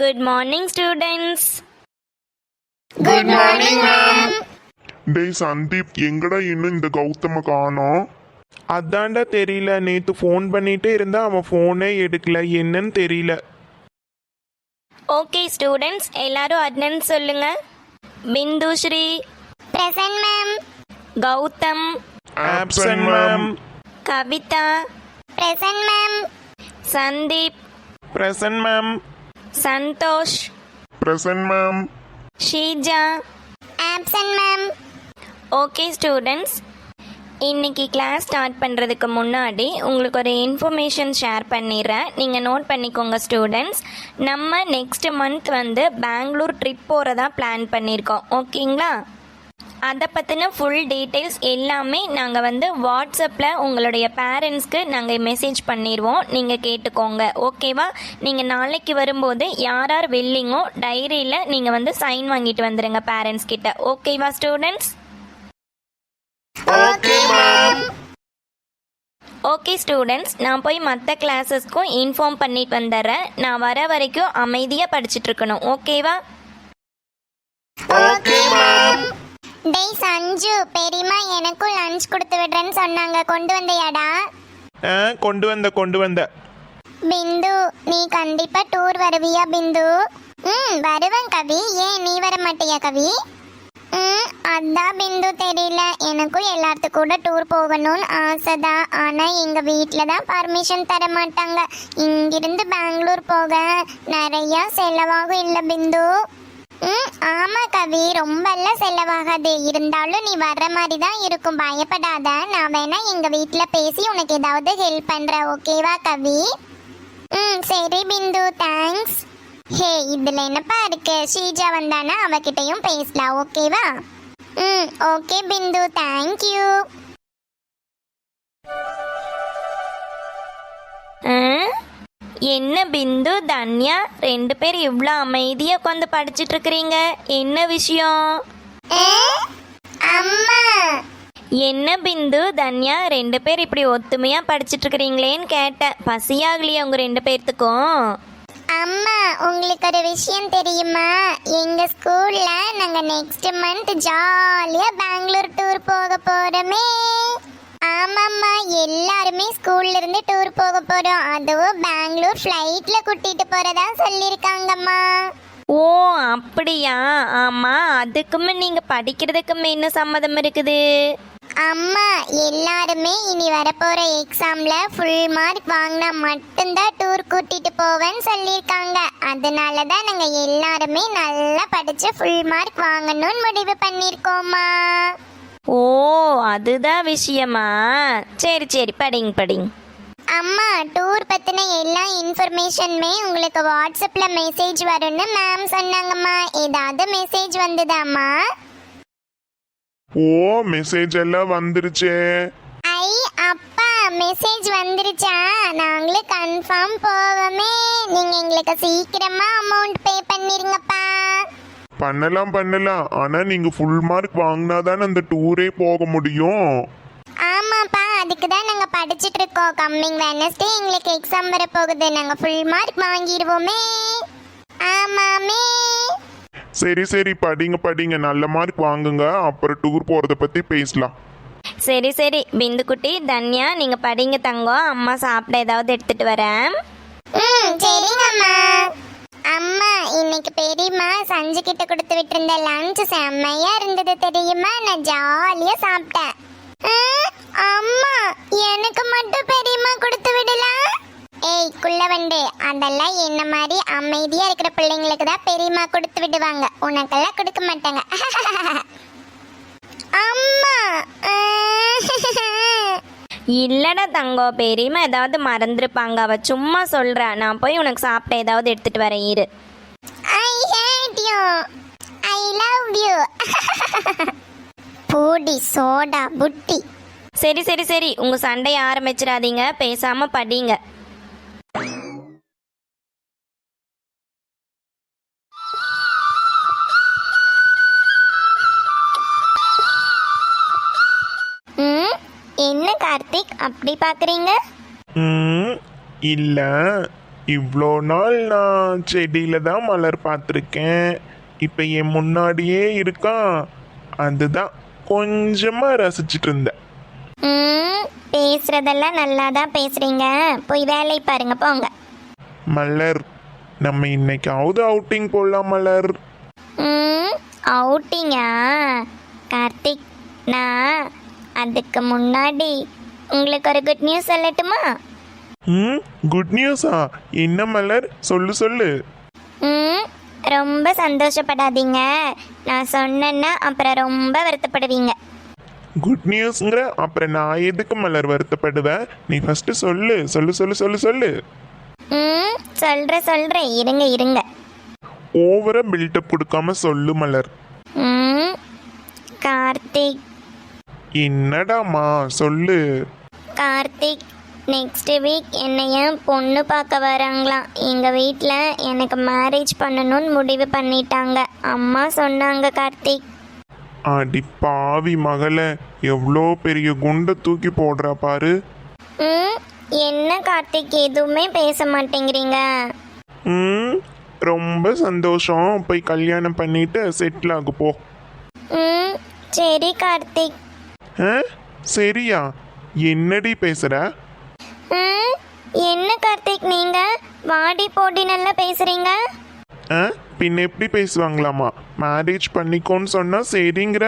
Good morning, students. Good morning ma'am டேய் சந்தீப் எங்கடா இன்னும் இந்த கௌதம காணோம்? அதான்டா தெரியல. நேற்று ஃபோன் பண்ணிட்டே இருந்தா அவன் ஃபோனே எடுக்கல. என்னன்னு தெரியல. Okay, students, எல்லாரும் attendance சொல்லுங்க. Bindu Sri. Present ma'am Gautham. Absent ma'am Kavitha. Present ma'am Sandeep. Present ma'am Santhosh. Present ma'am Sheeja. Absent ma'am okay students இன்னைக்கு கிளாஸ் ஸ்டார்ட் பண்ணுறதுக்கு முன்னாடி உங்களுக்கு ஒரு இன்ஃபர்மேஷன் ஷேர் பண்ணிடுறேன். நீங்கள் நோட் பண்ணிக்கோங்க ஸ்டூடெண்ட்ஸ் நம்ம நெக்ஸ்ட் மந்த் வந்து பெங்களூர் ட்ரிப் போகிறதா பிளான் பண்ணியிருக்கோம். ஓகேங்களா அதை பற்றின ஃபுல் டீட்டெயில்ஸ் எல்லாமே நாங்கள் வந்து வாட்ஸ்அப்பில் உங்களுடைய பேரண்ட்ஸ்க்கு நாங்கள் மெசேஜ் பண்ணிடுவோம் நீங்கள் கேட்டுக்கோங்க. ஓகேவா நீங்கள் நாளைக்கு வரும்போது யார் யார் வில்லிங்கோ டைரியில் நீங்கள் வந்து சைன் வாங்கிட்டு வந்துடுங்க பேரண்ட்ஸ் கிட்ட. ஓகேவா ஸ்டூடெண்ட்ஸ் ஓகே ஸ்டூடெண்ட்ஸ் நான் போய் மற்ற கிளாஸஸ்க்கும் இன்ஃபார்ம் பண்ணிட்டு வந்துடுறேன். நான் வர வரைக்கும் அமைதியாக படிச்சுட்டு இருக்கணும். ஓகேவா ஓகே டேய் சஞ்சு பெரியம்மா எனக்கும் லஞ்ச் கொடுத்து விடுறேன்னு சொன்னாங்க. கொண்டு வந்தியாடா? ஆ கொண்டு வந்த கொண்டு வந்த. பிந்து நீ கண்டிப்பா டூர் வருவியா பிந்து? ம் வருவேன் கவி. ஏன் நீ வர மாட்டியா கவி? ம் அதான் பிந்து தெரியல. எனக்கும் எல்லாத்து கூட டூர் போகணும்னு ஆசைதான். ஆனால் எங்கள் வீட்டில் தான் பர்மிஷன் தர மாட்டாங்க. இங்கிருந்து பெங்களூர் போக நிறையா செலவாகும் இல்லை பிந்து. ம் ஆமாம் கவி. ரொம்பலாம் செலவாகாது. இருந்தாலும் நீ வர்ற மாதிரி தான் இருக்கும். பயப்படாத. நான் வேணா எங்கள் வீட்டில் பேசி உனக்கு ஏதாவது ஹெல்ப் பண்ணுறேன் ஓகேவா கவி? ம் சரி பிந்து. தேங்க்ஸ் ஹே இதுல என்னப்பா இருக்கு? ஸ்ரீஜா வந்தானா? அவகிட்டயும் பேசலாம். ஓகேவா? ம் ஓகே பிந்து. தேங்க்யூ ஆ? என்ன பிந்து தன்யா ரெண்டு பேர் இவ்வளோ அமைதியாக உட்காந்து படிச்சுட்டு இருக்கிறீங்க என்ன விஷயம்? அம்மா. என்ன பிந்து தன்யா ரெண்டு பேர் இப்படி ஒத்துமையாக படிச்சுட்டு இருக்கிறீங்களேன்னு கேட்டேன். பசியாகலையா உங்கள் ரெண்டு பேர்த்துக்கும். அம்மா உங்களுக்கு ஒரு விஷயம் தெரியுமா? எங்க ஸ்கூல்ல நாங்க நெக்ஸ்ட் மந்த் ஜாலியா பெங்களூர் டூர் போக போறோமே. ஸ்கூல்ல இருந்து டூர் போக போறோம். அதுவும் பெங்களூர் ஃப்ளைட்ல கூட்டிட்டு போறதா சொல்லிருக்காங்கம்மா ஓ அப்படியா? ஆமாம் அதுக்குமே நீங்கள் படிக்கிறதுக்குமே என்ன சம்மதம் இருக்குது? அம்மா எல்லாருமே இனி வரப்போற எக்ஸாம்ல ஃபுல் மார்க் வாங்கினா மட்டும்தான் டூர் கூட்டிட்டு போவேன்னு சொல்லியிருக்காங்க. அதனால தான் நாங்க எல்லாருமே நல்லா படிச்சு ஃபுல் மார்க் வாங்கணும்னு முடிவு பண்ணியிருக்கோம்மா. ஓ அதுதான் விஷயமா? சரி சரி படிங்க படிங்க அம்மா டூர் பத்தின எல்லா இன்ஃபர்மேஷனுமே உங்களுக்கு வாட்ஸ்அப்ல மெசேஜ் வரும்னு மேம் சொன்னாங்கம்மா. ஏதாவது மெசேஜ் வந்ததாம்மா? ஓ மெசேஜ் எல்லாம் வந்துருச்சே. ஐ அப்பா மெசேஜ் வந்துருச்சா? நாங்களும் கன்ஃபார்ம் போவோமே. நீங்க எங்களுக்கு சீக்கிரமா அமௌண்ட் பே பண்ணிருங்கப்பா. பண்ணலாம் பண்ணலாம். ஆனா நீங்க ஃபுல் மார்க் வாங்கினாதான் அந்த டூரே போக முடியும். ஆமாப்பா அதுக்கு தான் நாங்க படிச்சிட்டு இருக்கோம். கம்மிங் வெனஸ்டே எங்களுக்கு எக்ஸாம் வர போகுது. நாங்க ஃபுல் மார்க் வாங்கிடுவோமே. ஆமாமே. சரி சரி. படிங்க படிங்க. நல்ல மார்க் வாங்குங்க. அப்புறம் டூர் போறத பத்தி பேசலாம். சரி சரி. பிந்து குட்டி தன்யா நீங்கள் படிங்க தங்கம். அம்மா சாப்பிட ஏதாவது எடுத்துட்டு வரேன். ம் சரிங்கம்மா. சஞ்சு கிட்ட கொடுத்து விட்டிருந்த லஞ்ச் செம்மையா இருந்தது தெரியுமா? நான் ஜாலியா சாப்பிட்டேன். அம்மா எனக்கு மட்டும் பெரியம்மா கொடுத்து விடலாம் ஏய் குள்ளவண்டு அதெல்லாம் என்ன மாதிரி அமைதியா இருக்கிற பிள்ளைங்களுக்கு தான் பெரியம்மா கொடுத்து விடுவாங்க. உனக்கெல்லாம் கொடுக்க மாட்டாங்க. அம்மா இல்லைடா தங்கம் பெரியம்மா ஏதாவது மறந்துருப்பாங்க. அவ சும்மா சொல்கிறா நான் போய் உனக்கு சாப்பிட்ட ஏதாவது எடுத்துட்டு வரேன் இரு. I love you. பூடி சோடா புட்டி. சரி சரி சரி. உங்கள் சண்டையை ஆரம்பிச்சிடாதீங்க. பேசாமல் படிங்க. ம் என்ன கார்த்திக்? அப்படி பார்க்குறீங்க ம் இல்லை. இவ்வளோ நாள் நான் செடியில தான் மலர் பார்த்துருக்கேன். இப்போ என் முன்னாடியே இருக்கான். அதுதான் கொஞ்சமா ரசிச்சிட்டு இருந்தேன். ம் பேசுறதெல்லாம் நல்லா தான் பேசுறீங்க. போய் வேலை பாருங்க போங்க. மலர் நம்ம இன்னைக்காவது அவுட்டிங் போடலாம் மலர். ம் அவுட்டிங்கா கார்த்திக் நான் அதுக்கு முன்னாடி உங்களுக்கு ஒரு குட் நியூஸ் சொல்லட்டுமா? ம் குட் நியூஸா என்ன மலர்? சொல்லு சொல்லு. ம் ரொம்ப சந்தோஷப்படாதீங்க. நான் சொன்னேன்னா அப்புறம் ரொம்ப வருத்தப்படுவீங்க. குட் நியூஸ்ங்கிற அப்புறம் நான் எதுக்கு மலர் வருத்தப்படுவேன்? நீ ஃபர்ஸ்ட் சொல்லு சொல்லு சொல்லு சொல்லு சொல்லு. ம் சொல்கிறேன் சொல்கிறேன் இருங்க இருங்க. ஓவரா பில்டப் கொடுக்காம சொல்லு மலர். ம் கார்த்திக். என்னடாமா? சொல்லு. கார்த்திக். நெக்ஸ்ட் வீக் என்னைய பொண்ணு பார்க்க வராங்களாம் எங்கள் வீட்டில் எனக்கு மேரேஜ் பண்ணணும்னு முடிவு பண்ணிட்டாங்க. அம்மா சொன்னாங்க கார்த்திக் அடி பாவி மகளே எவ்வளோ பெரிய குண்டை தூக்கி போடுறா பாரு. ம் என்ன கார்த்திக்? எதுவுமே பேச மாட்டேங்கிறீங்க. ம் ரொம்ப சந்தோஷம். போய் கல்யாணம் பண்ணிட்டு செட்டில் ஆகு போ. ம் சரி கார்த்திக். ஆ? சரியா? என்னடி பேசுற? ம் என்ன கார்த்திக் நீங்க? வாடி போடி நல்லா பேசுறீங்க? பின்ன எப்படி பேசுவாங்களாமா? மேரேஜ் பண்ணிக்கோன்னு சொன்னா சரிங்கிற?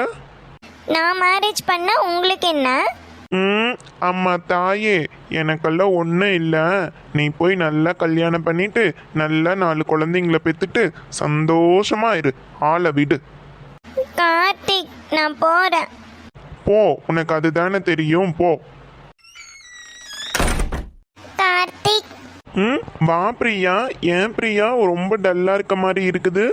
நான் மேரேஜ் பண்ண உங்களுக்கு என்ன? ம் அம்மா தாயே எனக்கெல்லாம் ஒன்றும் இல்லை. நீ போய் நல்லா கல்யாணம் பண்ணிட்டு நல்லா நாலு குழந்தைங்கள பெற்றுட்டு சந்தோஷமா இரு. ஆளை விடு. கார்த்திக் நான் போறேன். போ உனக்கு அதுதானே தெரியும். போ. ம்? வா பிரியா ஏன் பிரியா? ரொம்ப டல்லா இருக்க மாதிரி இருக்குது.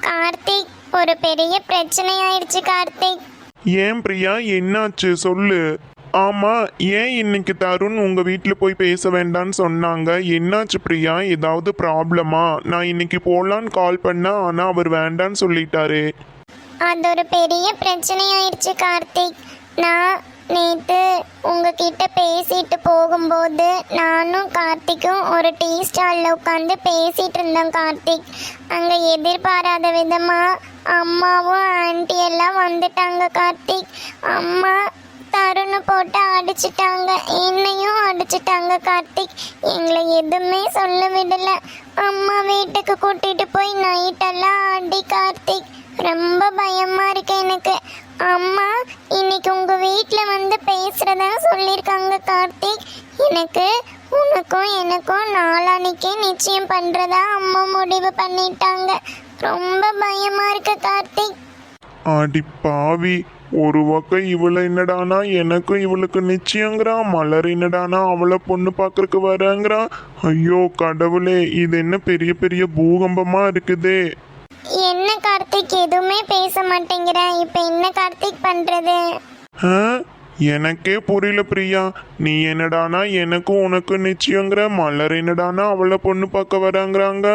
கார்த்திக் ஒரு பெரிய பிரச்சனை ஆயிடுச்சு கார்த்திக். ஏன் பிரியா என்னாச்சு? சொல்லு. ஆமா ஏன் இன்னைக்கு தருண் உங்க வீட்ல போய் பேச வேண்டாம்னு சொன்னாங்க? என்னாச்சு பிரியா? ஏதாவது ப்ராப்ளமா நான் இன்னைக்கு போலான்னு கால் பண்ணா ஆனா அவர் வேண்டான்னு சொல்லிட்டாரு. அது ஒரு பெரிய பிரச்சனை ஆயிடுச்சு கார்த்திக். நான் நேற்று உங்ககிட்ட பேசிட்டு போகும்போது நானும் கார்த்திக்கும் ஒரு டீ ஸ்டாலில் உட்காந்து பேசிட்டு இருந்தோம் கார்த்திக். அங்கே எதிர்பாராத விதமாக அம்மாவும் ஆண்டி எல்லாம் வந்துட்டாங்க கார்த்திக். அம்மா தருணை போட்டு அடிச்சிட்டாங்க. என்னையும் அடிச்சிட்டாங்க கார்த்திக். எங்களை எதுவுமே சொல்ல விடல. அம்மா வீட்டுக்கு கூட்டிட்டு போய் நைட்டெல்லாம் அடி கார்த்திக். ரொம்ப பயமா இருக்கு எனக்கு. அம்மா இன்னைக்கு உங்க வீட்டில் வந்து பேசுறதா சொல்லியிருக்காங்க கார்த்திக். எனக்கு உனக்கும் எனக்கும் நாளானிக்கே நிச்சயம் பண்றதா அம்மா முடிவு பண்ணிட்டாங்க. ரொம்ப பயமா இருக்கு கார்த்திக். அடி பாவி ஒரு பக்கம் இவளை என்னடானா? எனக்கும் இவளுக்கு நிச்சயங்கிறான் மலர் என்னடானா? அவளை பொண்ணு பார்க்கறக்கு வரங்கிறான் ஐயோ கடவுளே இது என்ன பெரிய பெரிய பூகம்பமா இருக்குதே. என்ன கார்த்திக்? எதுவுமே பேச மாட்டேங்கிற. இப்ப என்ன கார்த்திக் பண்றது? எனக்கே புரியல பிரியா. நீ என்னடானா? எனக்கும் உனக்கு நிச்சயங்கிற. மலர் என்னடானா? அவளை பொண்ணு பார்க்க வராங்கிறாங்க.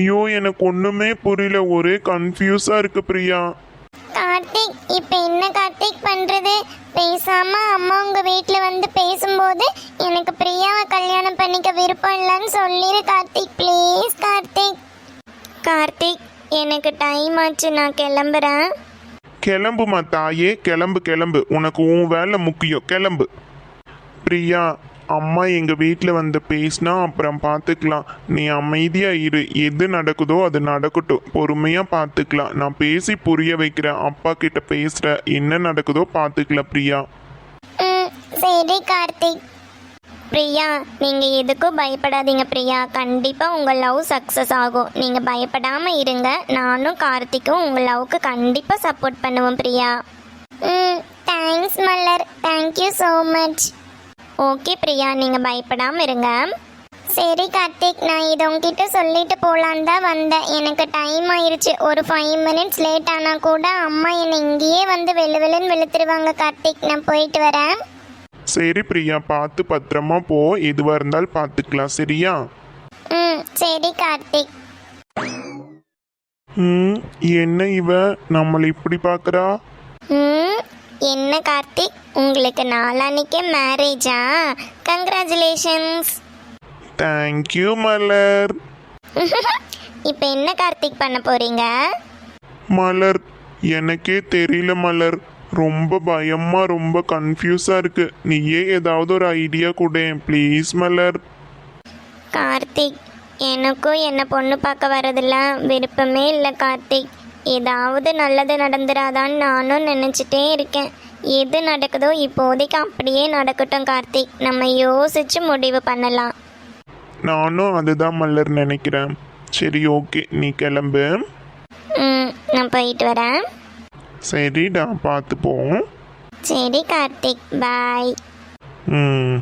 ஐயோ எனக்கு ஒண்ணுமே புரியல. ஒரே கன்ஃபியூஸா இருக்கு பிரியா. கார்த்திக் இப்ப என்ன கார்த்திக் பண்றது? பேசாம அம்மா உங்க வீட்ல வந்து பேசும்போது எனக்கு பிரியாவை கல்யாணம் பண்ணிக்க விருப்பம் இல்லைன்னு சொல்லிடு கார்த்திக் ப்ளீஸ் கார்த்திக். கார்த்திக் எனக்கு டைம் ஆச்சு நான் கிளம்புறேன். கிளம்புமா தாயே? கிளம்பு கிளம்பு. உனக்கு உன் வேலை முக்கியம். கிளம்பு. பிரியா அம்மா எங்க வீட்டில் வந்து பேசினா அப்புறம் பார்த்துக்கலாம் நீ அமைதியா இரு. எது நடக்குதோ அது நடக்கட்டும். பொறுமையா பார்த்துக்கலாம் நான் பேசி புரிய வைக்கிறேன். அப்பா கிட்ட பேசுற. என்ன நடக்குதோ பார்த்துக்கலாம் பிரியா. சரி கார்த்திக் பிரியா நீங்க எதுக்கும் பயப்படாதீங்க பிரியா. கண்டிப்பா உங்க லவ் சக்சஸ் ஆகும். நீங்க பயப்படாம இருங்க. நானும் கார்த்திக்கும் உங்க லவ்க்கு கண்டிப்பா சப்போர்ட் பண்ணுவோம் பிரியா. ம் thanks Malar thank you so much okay Priya. நீங்க பயப்படாம இருங்க. சரி கார்த்திக் நான் இதை உங்ககிட்ட சொல்லிட்டு போலான்னு தான் வந்தேன். எனக்கு டைம் ஆயிருச்சு. ஒரு ஃபைவ் மினிட்ஸ் லேட் ஆனா கூட அம்மா என்னை இங்கேயே வந்து வெளு வெளுன்னு வெளுத்துருவாங்க கார்த்திக். நான் போயிட்டு வரேன். சரி பிரியா. பார்த்து பத்திரமா போ. எதுவாக இருந்தாலும் பார்த்துக்கலாம் சரியா? ம் சரி கார்த்திக். ம் என்ன இவ? நம்மளை இப்படி பார்க்கறா? ம் என்ன கார்த்திக்? உங்களுக்கு நாளான்னைக்கே மேரேஜா கங்க்ராச்சுலேஷன்ஸ் தேங்க்யூ மலர். இப்போ என்ன கார்த்திக் பண்ண போறீங்க? மலர் எனக்கே தெரியல மலர். ரொம்ப பயமா ரொம்ப கன்ஃபியூஸா இருக்கு. நீயே ஏதாவது ஒரு ஐடியா கொடேன் ப்ளீஸ் மலர். கார்த்திக் எனக்கும் என்ன பொண்ணு பார்க்க வரதெல்லாம் விருப்பமே இல்லை கார்த்திக். ஏதாவது நல்லது நடந்துராதான்னு நானும் நினச்சிட்டே இருக்கேன். எது நடக்குதோ இப்போதைக்கு அப்படியே நடக்கட்டும் கார்த்திக். நம்ம யோசிச்சு முடிவு பண்ணலாம். நானும் அதுதான் மலர் நினைக்கிறேன். சரி ஓகே. நீ கிளம்பு. ம் நான் போயிட்டு வரேன். சரிடா பார்த்து போ சரி கார்த்திக். பாய். ம்.